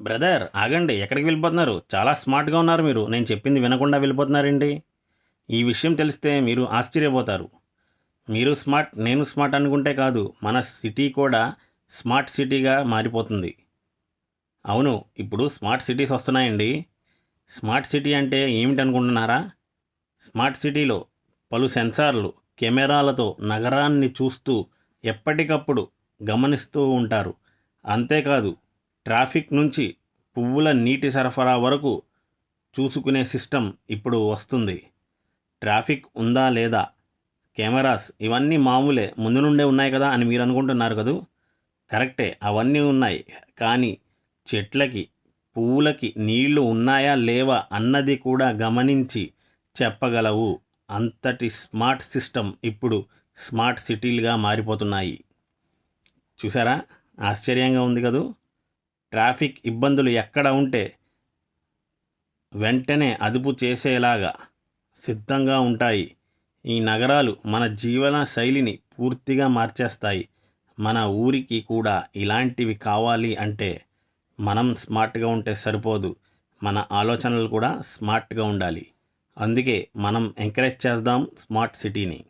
Brother ఆగండి ఎక్కడికి వెళ్ళిపోతున్నారు? చాలా స్మార్ట్గా ఉన్నారు మీరు. నేను చెప్పింది వినకుండా వెళ్ళిపోతున్నారండి ఈ విషయం తెలిస్తే మీరు ఆశ్చర్యపోతారు. మీరు స్మార్ట్ నేను స్మార్ట్ అనుకుంటే కాదు మన సిటీ కూడా స్మార్ట్ సిటీగా మారిపోతుంది. అవును ఇప్పుడు స్మార్ట్ సిటీస్ వస్తున్నాయండి. స్మార్ట్ సిటీ అంటే ఏమిటి అనుకుంటున్నారా? స్మార్ట్ సిటీలో పలు సెన్సార్లు కెమెరాలతో నగరాన్ని చూస్తూ ఎప్పటికప్పుడు గమనిస్తూ ఉంటారు. అంతేకాదు ట్రాఫిక్ నుంచి పువ్వుల నీటి సరఫరా వరకు చూసుకునే సిస్టమ్ ఇప్పుడు వస్తుంది. ట్రాఫిక్ ఉందా లేదా? కెమెరాస్ ఇవన్నీ మామూలే ముందు నుండే ఉన్నాయి కదా అని మీరు అనుకుంటున్నారు కదూ? కరెక్టే అవన్నీ ఉన్నాయి. కానీ చెట్లకి పువ్వులకి నీళ్ళు ఉన్నాయా లేవా అన్నది కూడా గమనించి చెప్పగలవు. అంతటి స్మార్ట్ సిస్టమ్ ఇప్పుడు స్మార్ట్ సిటీలుగా మారిపోతున్నాయి. చూసారా ఆశ్చర్యంగా ఉంది కదూ? ట్రాఫిక్ ఇబ్బందులు ఎక్కడ ఉంటే వెంటనే అదుపు చేసేలాగా సిద్ధంగా ఉంటాయి. ఈ నగరాలు మన జీవన శైలిని పూర్తిగా మార్చేస్తాయి. మన ఊరికి కూడా ఇలాంటివి కావాలి అంటే మనం స్మార్ట్గా ఉంటే సరిపోదు. మన ఆలోచనలు కూడా స్మార్ట్గా ఉండాలి. అందుకే మనం ఎంకరేజ్ చేద్దాం స్మార్ట్ సిటీని.